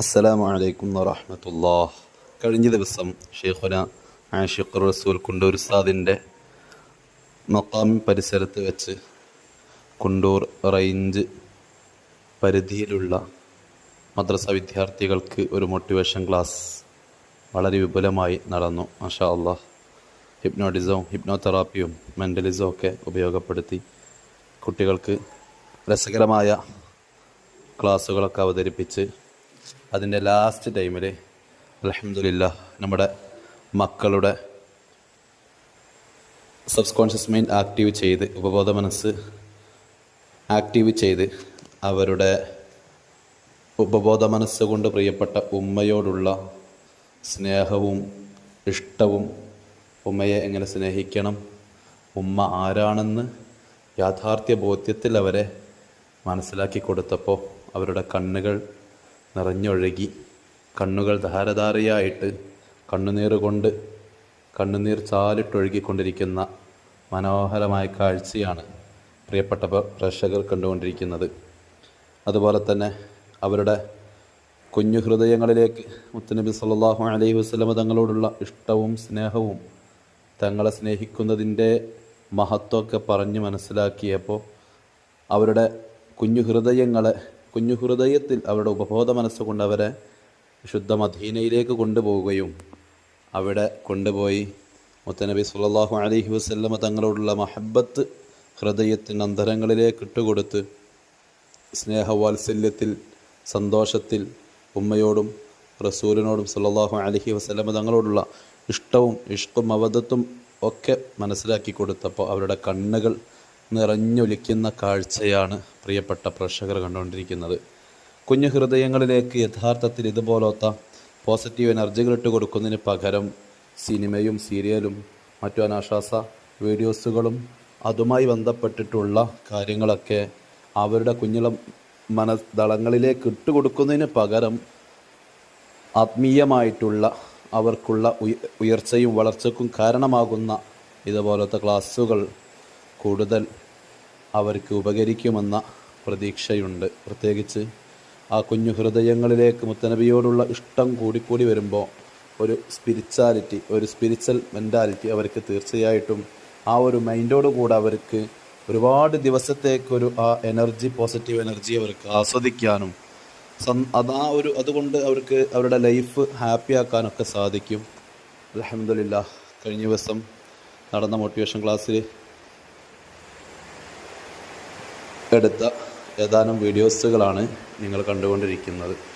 അസ്സലാമു അലൈക്കും വറഹമത്തുല്ലാ കഴിഞ്ഞ ദിവസം ഷെയ്ഖുന ആഷിഖ് റസൂൽ കുണ്ടൂർ ഉസ്താദിന്റെ മക്കാമി പരിസരത്ത് വെച്ച് കുണ്ടൂർ റേഞ്ച് പരിധിയിലുള്ള മദ്രസ വിദ്യാർത്ഥികൾക്ക് ഒരു മോട്ടിവേഷൻ ക്ലാസ് വളരെ വിപുലമായി നടന്നു. മാഷാ അള്ളാഹ് ഹിപ്നോട്ടിസവും ഹിപ്നോതെറാപ്പിയും മെന്റലിസവും ഒക്കെ ഉപയോഗപ്പെടുത്തി കുട്ടികൾക്ക് രസകരമായ ക്ലാസ്സുകളൊക്കെ അവതരിപ്പിച്ച് അതിന്റെ ലാസ്റ്റ് ടൈമിൽ അലഹമില്ല നമ്മുടെ മക്കളുടെ സബ് കോൺഷ്യസ് മൈൻഡ് ആക്റ്റീവ് ചെയ്ത് ഉപബോധ മനസ്സ് ആക്റ്റീവ് ചെയ്ത് അവരുടെ ഉപബോധ മനസ്സുകൊണ്ട് പ്രിയപ്പെട്ട ഉമ്മയോടുള്ള സ്നേഹവും ഇഷ്ടവും ഉമ്മയെ എങ്ങനെ സ്നേഹിക്കണം? ഉമ്മ ആരാണെന്ന് യാഥാർത്ഥ്യ ബോധ്യത്തിൽ അവരെ മനസ്സിലാക്കി കൊടുത്തപ്പോൾ അവരുടെ കണ്ണുകൾ നിറഞ്ഞൊഴുകി കണ്ണുകൾ ധാരധാരയായിട്ട് കണ്ണുനീർ കൊണ്ട് കണ്ണുനീർ ചാലിട്ടൊഴുകിക്കൊണ്ടിരിക്കുന്ന മനോഹരമായ കാഴ്ചയാണ് പ്രിയപ്പെട്ട പ്ര- പ്രേക്ഷകർ കണ്ടുകൊണ്ടിരിക്കുന്നത്. അതുപോലെ തന്നെ അവരുടെ കുഞ്ഞു ഹൃദയങ്ങളിലേക്ക് മുത്തനബി സല്ലാഹു അലൈഹി വസ്ലമ തങ്ങളോടുള്ള ഇഷ്ടവും സ്നേഹവും തങ്ങളെ സ്നേഹിക്കുന്നതിന്റെ മഹത്വമൊക്കെ പറഞ്ഞ് മനസ്സിലാക്കിയപ്പോൾ അവരുടെ കുഞ്ഞു ഹൃദയങ്ങളെ കുഞ്ഞു ഹൃദയത്തിൽ അവരുടെ ഉപബോധ മനസ്സുകൊണ്ട് അവരെ വിശുദ്ധ മദീനയിലേക്ക് കൊണ്ടുപോവുകയും അവിടെ കൊണ്ടുപോയി. മുത്തനബി സുല്ലാഹു അലഹി വസല്ലമ തങ്ങളോടുള്ള മഹബത്ത് ഹൃദയത്തിന്റെ അന്തരങ്ങളിലേക്ക് ഇട്ടുകൊടുത്ത് സ്നേഹവാത്സല്യത്തിൽ സന്തോഷത്തിൽ ഉമ്മയോടും റസൂലിനോടും സുല്ലാഹു അലഹി വസല്ലമ തങ്ങളോടുള്ള ഇഷ്ടവും ഇഷ്കും അവധത്തും ഒക്കെ മനസ്സിലാക്കി കൊടുത്തപ്പോൾ അവരുടെ കണ്ണുകൾ നിറഞ്ഞൊലിക്കുന്ന കാഴ്ചയാണ് പ്രിയപ്പെട്ട പ്രേക്ഷകർ കണ്ടുകൊണ്ടിരിക്കുന്നത്. കുഞ്ഞു ഹൃദയങ്ങളിലേക്ക് യഥാർത്ഥത്തിൽ ഇതുപോലത്തെ പോസിറ്റീവ് എനർജികൾ ഇട്ട് കൊടുക്കുന്നതിന് പകരം സിനിമയും സീരിയലും മറ്റു അനാശ്വാസ വീഡിയോസുകളും അതുമായി ബന്ധപ്പെട്ടിട്ടുള്ള കാര്യങ്ങളൊക്കെ അവരുടെ കുഞ്ഞുള മനസ്തളങ്ങളിലേക്ക് ഇട്ടുകൊടുക്കുന്നതിന് പകരം ആത്മീയമായിട്ടുള്ള അവർക്കുള്ള ഉയർച്ചയും വളർച്ചയ്ക്കും കാരണമാകുന്ന ഇതുപോലത്തെ ക്ലാസ്സുകൾ കൂടുതൽ അവർക്ക് ഉപകരിക്കുമെന്ന പ്രതീക്ഷയുണ്ട്. പ്രത്യേകിച്ച് ആ കുഞ്ഞു ഹൃദയങ്ങളിലേക്ക് മുത്തനബിയോടുള്ള ഇഷ്ടം കൂടിക്കൂടി വരുമ്പോൾ ഒരു സ്പിരിച്വാലിറ്റി ഒരു സ്പിരിച്വൽ മെന്റാലിറ്റി അവർക്ക് തീർച്ചയായിട്ടും ആ ഒരു മൈൻഡോട് കൂടെ അവർക്ക് ഒരുപാട് ദിവസത്തേക്കൊരു ആ എനർജി പോസിറ്റീവ് എനർജി അവർക്ക് ആസ്വദിക്കാനും അത് അതാ ഒരു അതുകൊണ്ട് അവർക്ക് അവരുടെ ലൈഫ് ഹാപ്പി ആക്കാനൊക്കെ സാധിക്കും. അലഹമില്ല കഴിഞ്ഞ ദിവസം നടന്ന മോട്ടിവേഷൻ ക്ലാസ്സിൽ എടുത്ത ഏതാനും വീഡിയോസുകളാണ് നിങ്ങൾ കണ്ടുകൊണ്ടിരിക്കുന്നത്.